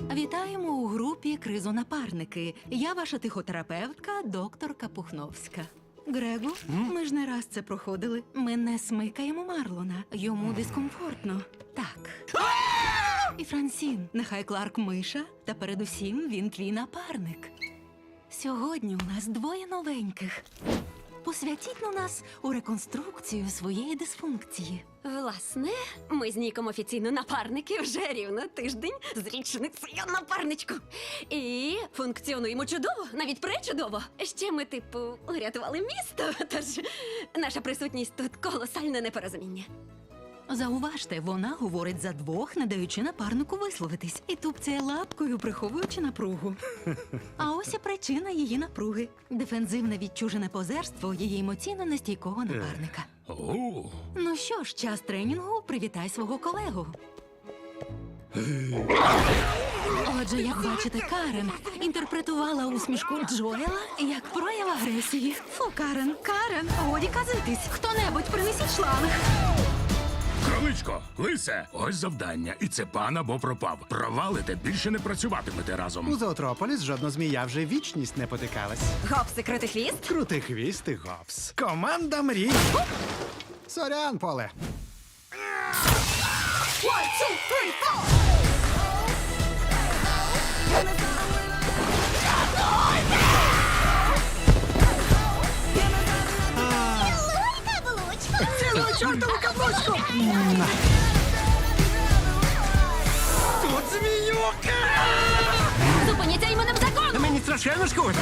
Вітаємо у групі Кризонапарники. Я ваша тихотерапевтка, докторка Пухновська. Грегу, ми ж не раз це проходили. Ми не смикаємо Марлона. Йому дискомфортно. Так. І Франсін, нехай Кларк миша, та передусім він твій напарник. Сьогодні у нас двоє новеньких. Посвятіть на нас у реконструкцію своєї дисфункції. Власне, ми з Ніком офіційно напарники вже рівно тиждень з річницею напарничку. І функціонуємо чудово, навіть пречудово. Ще ми, типу, урятували місто, тож наша присутність тут колосальне непорозуміння. Зауважте, вона говорить за двох, не даючи напарнику висловитись, і тупцяє лапкою, приховуючи напругу. А ось і причина її напруги: дефензивне відчужене позерство її емоційно нестійкого напарника. О, Ну що ж, час тренінгу, привітай свого колегу. Отже, як бачите, Карен інтерпретувала усмішку Джоела як прояв агресії. Фу, Карен, Карен, годі казитись. Хто-небудь принесіть шланг. Кроличко, лисе, ось завдання. І це пан або пропав. Провалите, більше не працюватимете разом. У. Зоотрополіс жодна змія вже вічність не потикалась. Гопси крути хвіст. Крутий хвіст і гопс. Команда мрій. Сорян, поле. Тут зміюка! Зупиніться іменем закону! Мені страшенно шкода.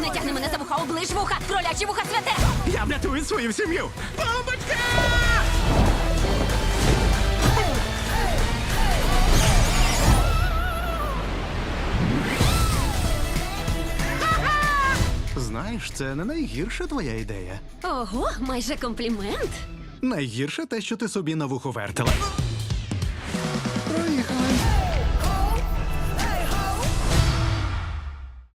Не тягни мене за вуха, оближ вуха, кролячі вуха святе! Я врятую свою сім'ю. Бомбочка! Знаєш, це не найгірша твоя ідея. Ого, майже комплімент. Найгірше те, що ти собі на вухо вертила. Проїхали.